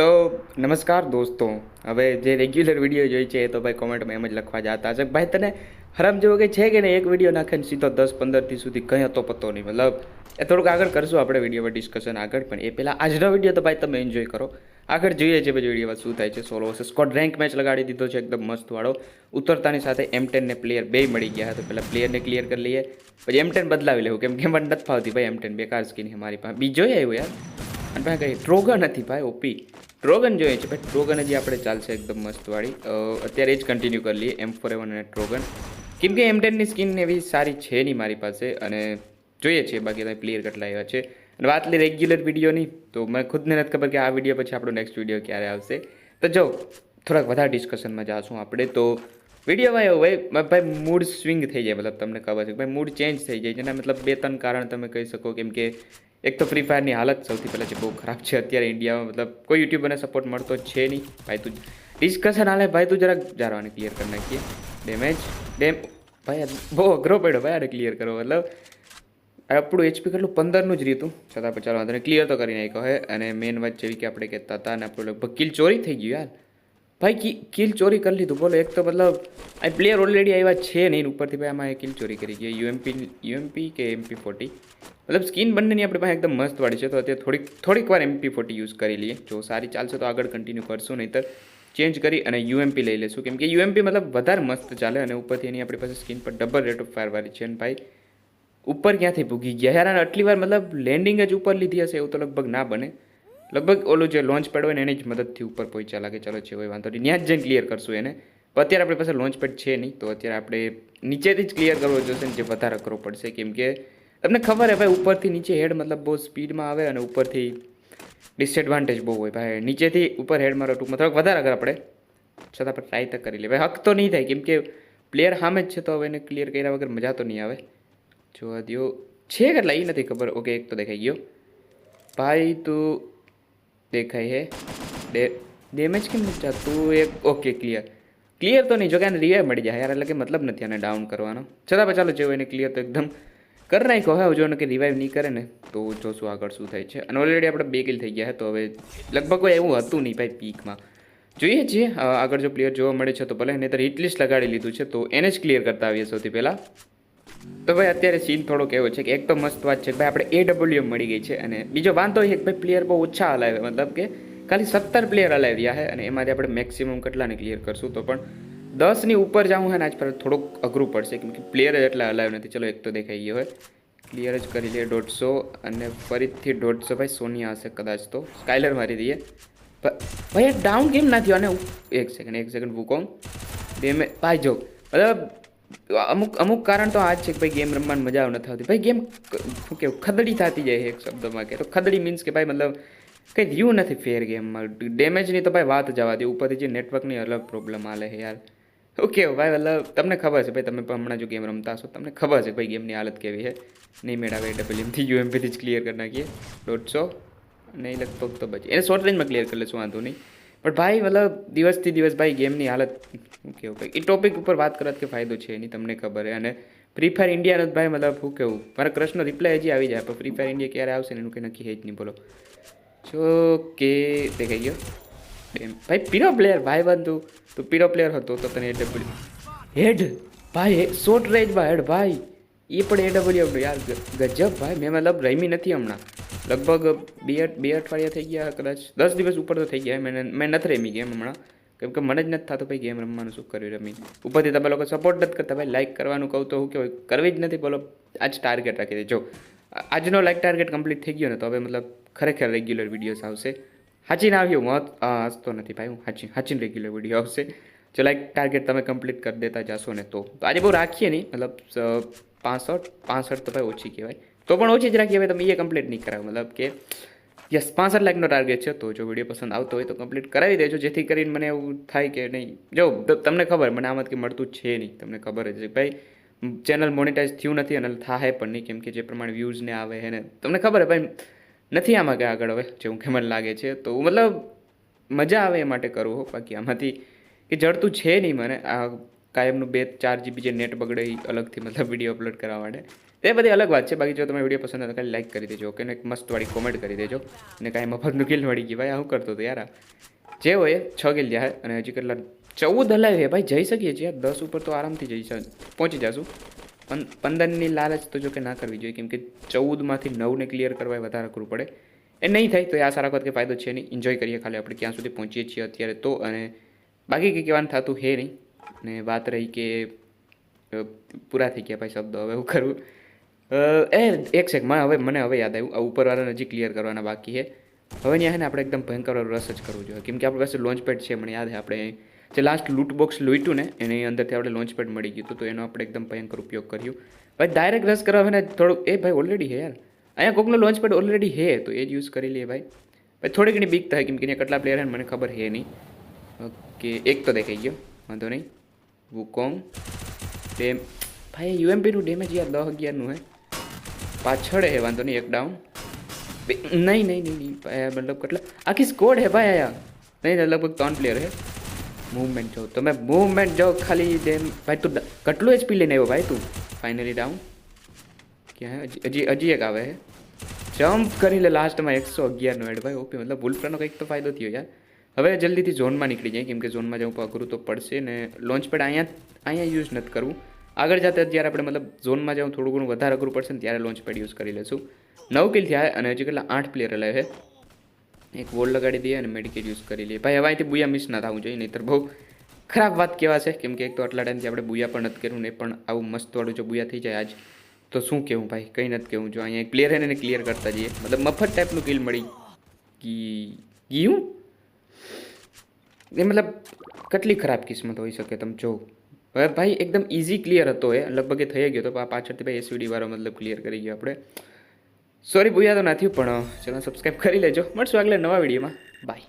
તો નમસ્કાર દોસ્તો. હવે જે રેગ્યુલર વીડિયો જોઈ છે એ તો ભાઈ કોમેન્ટમાં એમ જ લખવા જતા છે ભાઈ તને હરામ જેવો કંઈ છે કે નહીં? એક વીડિયો નાખીને સીધો દસ પંદરથી સુધી કંઈ હતો પતો નહીં. મતલબ, એ થોડુંક આગળ કરશું આપણે વિડીયોમાં ડિસ્કશન આગળ. પણ એ પહેલાં આજનો વીડિયો તો ભાઈ તમે એન્જોય કરો. આગળ જોઈએ છે પછી વિડીયોમાં શું થાય છે solo versus squad rank match લગાડી દીધો છે એકદમ મસ્ત વાળો. ઉતરતાની સાથે એમ ટેનને પ્લેયર બે મળી ગયા તો પહેલાં પ્લેયરને ક્લિયર કરી લઈએ. પછી એમ ટેન બદલાવી લેવું. કેમ કે મને નથી ફાવતી ભાઈ. એમ ટેન બેકાર સ્કીન છે મારી પાસે. બીજો આવ્યો યાર. અને ભાઈ કંઈ ટ્રોગર નથી ભાઈ ઓપી ટ્રોગન જોઈએ છે. ભાઈ ટ્રોગન હજી આપણે ચાલશે એકદમ મસ્તવાળી. અત્યારે જ કન્ટિન્યુ કરી લઈએ. એમ ફોર અને ટ્રોગન કેમ કે એમ ટેનની સ્કિન એવી સારી છે નહીં મારી પાસે અને જોઈએ છીએ બાકી તમે પ્લેયર કેટલા આવ્યા છે. અને વાત લે રેગ્યુલર વિડીયોની તો મને ખુદને નથી ખબર કે આ વીડિયો પછી આપણો નેક્સ્ટ વીડિયો ક્યારે આવશે. તો જો, થોડાક વધારે ડિસ્કશનમાં જાશું આપણે. તો વિડીયોમાં એવું ભાઈ ભાઈ મૂડ સ્વિંગ થઈ જાય. મતલબ તમને ખબર છે ભાઈ મૂડ ચેન્જ થઈ જાય જેના મતલબ બે ત્રણ કારણ તમે કહી શકો. કેમ કે એક તો ફ્રી ફાયરની હાલત સૌથી પહેલાં જે બહુ ખરાબ છે અત્યારે ઇન્ડિયામાં મતલબ કોઈ યુટ્યુબરને સપોર્ટ મળતો છે નહીં. ભાઈ તું ડિસ્કશન હાલે, ભાઈ તું જરાક જારવાને ક્લિયર કરી નાખીએ. ડેમેજ ડેમ ભાઈ બહુ અઘરો પડ્યો ભાઈ આને ક્લિયર કરો મતલબ આપણું એચપી કેટલું? પંદરનું જ રહ્યું છતાં પણ ચાલો, વાંધો ક્લિયર તો કરી નાખ્યો હે. અને મેન વાત જેવી કે આપણે કહેતા હતા અને આપણું લગભગ કિલ ચોરી થઈ ગયું, યાર. ભાઈ કિલ ચોરી કરી લીધું. બોલો, એક તો મતલબ આ પ્લેયર ઓલરેડી આવ્યા છે નહીં. ઉપરથી ભાઈ આમાં કિલ ચોરી કરી ગયા. યુએમપી યુએમપી કે એમપી ફોર્ટી મતલબ સ્કીન બંનેની આપણી પાસે એકદમ મસ્ત વાળી છે. તો અત્યારે થોડીક થોડીક વાર એમપી ફોર્ટી યુઝ કરી લઈએ. જો સારી ચાલશે તો આગળ કન્ટિન્યુ કરશું, નહીંતર ચેન્જ કરી અને યુએમપી લઈ લેશું. કેમ કે યુએમપી મતલબ વધારે મસ્ત ચાલે અને ઉપરથી એની આપણી પાસે સ્કીન પર ડબલ રેટ ઓફ ફાયરવાળી છે. અને ભાઈ, ઉપર ક્યાંથી ભૂગી ગયા? યાર અને આટલી વાર મતલબ લેન્ડિંગ જ ઉપર લીધી હશે એવું તો લગભગ ના બને. લગભગ ઓલું જે લોન્ચ પેડ હોય ને એની જ મદદથી ઉપર પહોંચ્યા લાગે. ચાલો છે હોય વાંધો નહીં. ત્યાં જ જઈને ક્લિયર કરશું એને. પણ અત્યારે આપણી પાસે લોન્ચ પેડ છે નહીં. તો અત્યારે આપણે નીચેથી જ ક્લિયર કરવો જોશે ને જે વધારે કરવો પડશે. કેમ કે તમને ખબર હે ભાઈ, ઉપરથી નીચે હેડ મતલબ બહુ સ્પીડમાં આવે અને ઉપરથી ડિસએડવાન્ટેજ બહુ હોય ભાઈ. નીચેથી ઉપર હેડ મારો ટૂંકમાં થોડોક વધારે અગર આપણે છતાં પણ ટ્રાય તો કરી લે. ભાઈ, હક તો નહીં થાય, કેમ કે પ્લેયર સામે જ છે તો હવે એને ક્લિયર કર્યા વગર મજા તો નહીં આવે. જોવા દો છે કેટલા? એ નથી ખબર. ઓકે, એક તો દેખાઈ ગયો. ભાઈ, તું દેખાય હે. ડેમેજ કેમ નથી તું એક, ઓકે ક્લિયર ક્લિયર તો નહીં, જો કે આને રિવાય મળી જાય. યાર એટલે કે મતલબ નથી આને ડાઉન કરવાનો. છતાં પણ ચાલો, જેવું એને ક્લિયર તો એકદમ કરી નાખ્યો હવે જો કે રિવાઇવ નહીં કરે ને, તો જોશું આગળ શું થાય છે. અને ઓલરેડી આપણે બે કિલ થઈ ગયા તો હવે લગભગ કોઈ એવું હતું નહીં ભાઈ પીકમાં જોઈએ છીએ આગળ જો પ્લેયર જોવા મળે છે, તો ભલે, નહીં તો હિટલિસ્ટ લગાડી લીધું છે, તો એને જ ક્લિયર કરતા આવીએ સૌથી પહેલાં. તો ભાઈ અત્યારે સીન થોડો કેવો છે કે એક તો મસ્ત વાત છે ભાઈ આપણે એ ડબલ્યુ મળી ગઈ છે, અને બીજો વાંધો એ ભાઈ પ્લેયર બહુ ઓછા હલાવે, મતલબ કે ખાલી સત્તર પ્લેયર હલાવ્યા છે, અને એમાંથી આપણે મેક્સિમમ કેટલાને ક્લિયર કરશું તો પણ દસની ઉપર જાઉં હોય ને, આજ પર થોડુંક અઘરું પડશે, કેમ કે પ્લેયર એટલા હલાવ્યો નથી. ચલો, એક તો દેખાઈ ગયો હોય. ક્લિયર જ કરી લઈએ દોઢસો અને ફરીથી દોઢસો. ભાઈ સોનિયા હશે કદાચ તો. સ્કાયલર મારી દઈએ. ભાઈ ભાઈ ડાઉન કેમ ના થયો? અને એક સેકન્ડ એક સેકન્ડ ભૂકોંગ બે મેં ભાઈ, જો, મતલબ, અમુક અમુક કારણ તો આ જ છે કે ભાઈ ગેમ રમવાની મજા નથી આવતી. ભાઈ ગેમ શું કેવું? ખદડી થતી જાય એક શબ્દમાં કે તો. ખદડી મીન્સ કે ભાઈ, મતલબ, કંઈ રહ્યું નથી ફેર ગેમમાં ડેમેજની તો ભાઈ વાત જવા દે. ઉપરથી જે નેટવર્કની અલગ પ્રોબ્લેમ આલે છે યાર. ઓકે ભાઈ, મતલબ તમને ખબર છે, ભાઈ, તમે પણ હમણાં જો ગેમ રમતા હશો, તમને ખબર છે, ભાઈ ગેમની હાલત કેવી છે? નહીં મેળાવે ડબલ્યુએમથી યુએમપીથી જ ક્લિયર કરી નાખીએ, દોઢસો, નહીં, લગભગ તો બચે એને શોર્ટ રેન્જમાં ક્લિયર કરી લેશું વાંધો નહીં. પણ ભાઈ, મતલબ દિવસથી દિવસ ભાઈ ગેમની હાલત શું કેવું ભાઈ? એ ટોપિક ઉપર વાત કરત કે ફાયદો છે, એની તમને ખબર છે. અને ફ્રી ફાયર ઇન્ડિયાનો જ ભાઈ, મતલબ શું કેવું? મારા ક્રશનો રિપ્લાય હજી આવી જાય, પણ ફ્રી ફાયર ઇન્ડિયા ક્યારે આવશે ને એનું કંઈ નક્કી હે જ નહીં, બોલો. જો કે, દેખાઈ ગયો. ભાઈ પીરો પ્લેયર ભાઈ બંધુ. તું પીરો પ્લેયર હતો તો તને એડબલ્યુ હેડ, ભાઈ શોર્ટ રેન્જમાં હેડ, ભાઈ. એ પણ એડબલ્યુ આપણું યાર ગજબ, ભાઈ. મેં મતલબ રમી નથી હમણાં. લગભગ બે બે અઠવાડિયા થઈ ગયા કદાચ. દસ દિવસ ઉપર તો થઈ ગયા મેં મેં નથી રમી ગેમ હમણાં. કેમ કે મને જ નથી થતું ભાઈ ગેમ રમવાનું શું કર્યું રમી ઉપરથી તમે લોકો સપોર્ટ નથી કરતા ભાઈ. લાઇક કરવાનું કહું તો હું કહેવાય કરવી જ નથી. બોલો, આજ ટાર્ગેટ રાખી દે જો આજનો લાઇક ટાર્ગેટ કમ્પ્લીટ થઈ ગયો ને તો હવે મતલબ ખરેખર રેગ્યુલર વિડીયોઝ આવશે. હાચીને આવ્યો મત હસતો નથી ભાઈ હું હાચી, હાચીને રેગ્યુલર વીડિયો આવશે. જો લાઈક ટાર્ગેટ તમે કમ્પ્લીટ કરી દેતા જશો ને તો. આજે બહુ રાખીએ નહીં, મતલબ પાંસઠ, પાસઠ તો ભાઈ ઓછી કહેવાય. તો પણ ઓછી જ રાખીએ ભાઈ તમે એ કમ્પ્લીટ નહીં કરાવો, મતલબ કે યસ પાંસઠ લાખનો ટાર્ગેટ છે, તો જો વીડિયો પસંદ આવતો હોય તો કમ્પ્લીટ કરાવી દેજો, જેથી કરીને મને એવું થાય કે નહીં. જો તમને ખબર, મને આમાંથી મળતું છે નહીં, તમને ખબર જ છે. ભાઈ, ચેનલ મોનિટાઈઝ થયું નથી અને થાય પણ નહીં, કેમ કે જે પ્રમાણે વ્યૂઝને આવે હે ને, તમને ખબર છે ભાઈ નથી આમાં કે આગળ હવે, જેવું કે મને લાગે છે. તો મતલબ મજા આવે એ માટે કરવું હો, બાકી આમાંથી કે જડતું છે નહીં મને. આ કાયમનું બે ચાર જીબી જે નેટ બગડે એ અલગથી મતલબ વીડિયો અપલોડ કરવા માટે. તે બધી અલગ વાત છે. બાકી જો તમે વીડિયો પસંદ આવે ખાલી લાઈક કરી દેજો કે એક મસ્તવાળી કોમેન્ટ કરી દેજો. અને કાંઈ મફતનું કિલ મળી ગઈ ભાઈ, આવું કરતો હતો યાર. જે હોય, છ કિલ જાય અને હજી કેટલા? ચૌદ હલાવીએ ભાઈ, જઈ શકીએ છીએ. દસ ઉપર તો આરામથી જઈ પહોંચી જશું. પંદરની લાલચ તો જો કે ના કરવી જોઈએ, કેમ કે ચૌદમાંથી નવને ક્લિયર કરવા વધારે કરવું પડે. એ નહીં થાય તો એ આશા રાખવા કે ફાયદો છે નહીં. એન્જોય કરીએ ખાલી આપણે, ક્યાં સુધી પહોંચીએ છીએ અત્યારે તો. અને બાકી કંઈ કહેવાનું થતું હે નહીં. ને વાત રહી કે પૂરા થઈ ગયા ભાઈ શબ્દો, હવે હું કરું? એ એક સેક મને હવે મને હવે યાદ આવ્યું, આ ઉપરવાળાને હજી ક્લિયર કરવાના બાકી છે. હવે ત્યાં છે ને આપણે એકદમ ભયંકર રસ જ કરવું જોઈએ. કેમ કે આપણી પાસે લોન્ચ પેડ છે, મને યાદ છે આપણે જે લાસ્ટ લૂટ બોક્સ લૂટ્યું ને, એની અંદરથી આપણે લોન્ચ પેડ મળી ગયું હતું, તો એનો આપણે એકદમ ભયંકર ઉપયોગ કર્યો. ભાઈ ડાયરેક્ટ રસ કરવા ને થોડુંક એ ભાઈ ઓલરેડી હે યાર. અહીંયા કોકનો લોન્ચ પેડ ઓલરેડી હે તો એ જ યુઝ કરી લઈએ ભાઈ. ભાઈ, થોડી ઘણી બીક થાય, કેમ કે અહીંયા કેટલા પ્લેયર મને ખબર હે નહીં. ઓકે એક તો દેખાઈ ગયો, વાંધો નહીં. Wukong damn. ભાઈ યુએમપીનું ડેમેજ યાર દસ અગિયારનું હે પાછળ હે વાંધો નહીં, એક ડાઉન નહીં નહીં નહીં નહીં મતલબ કેટલા આખી સ્કોડ હે ભાઈ આયા નહીં લગભગ ત્રણ પ્લેયર હે મૂવમેન્ટ જો. તમે મૂવમેન્ટ જો ખાલી ડેમ ભાઈ તું કેટલું એચપી લઈને આવ્યો ભાઈ તું? ફાઇનલી ડાઉન ક્યાં હજી હજી એક આવે જમ્પ કરી લે લાસ્ટમાં એકસો અગિયારનો એડ ભાઈ, ઓપી, મતલબ વુલ્ફ્રાનો કંઈક તો ફાયદો થયો યાર. હવે જલ્દીથી ઝોનમાં નીકળી જાય, કેમ કે ઝોનમાં જવું અઘરું તો પડશે ને લોન્ચ પેડ અહીંયા અહીંયા યુઝ નથી કરવું. આગળ જતા જ્યારે આપણે મતલબ ઝોનમાં જવું થોડું ઘણું વધારે અઘરું પડશે ને ત્યારે લોન્ચ પેડ યુઝ કરી લઈશું નવ કિલ થયા અને હજી કેટલા? આઠ પ્લેયર લાવે છે એક વોલ લગાડી દઈએ અને મેડિકેટ યુઝ કરી લઈએ. ભાઈ હવે અહીંથી બુયા મિસ ના થવું જોઈએ, નહીંતર બહુ ખરાબ વાત કહેવા છે કેમ કે એક તો આટલા ટાઈમથી આપણે બુયા પણ નથી કર્યું ને પણ આવું મસ્તવાળું જો બુયા થઈ જાય આજ, તો શું કહેવું ભાઈ? કંઈ નથી કહેવું. જો અહીંયા એક પ્લેયર એને ક્લિયર કરતા જઈએ. મતલબ મફત ટાઈપનું કિલ મળી ગયું? એ મતલબ કેટલી ખરાબ કિસ્મત હોઈ શકે તમે જો. હવે ભાઈ, એકદમ ઇઝી ક્લિયર હતો એ. લગભગ એ થઈ ગયો તો પાછળથી ભાઈ એસવીડી વાળો મતલબ ક્લિયર કરી ગયો આપણે. સોરી ભૂયા તો નથી પણ ચલો સબસ્ક્રાઈબ કરી લેજો. મળશું આગલા નવા વિડીયોમાં. બાય.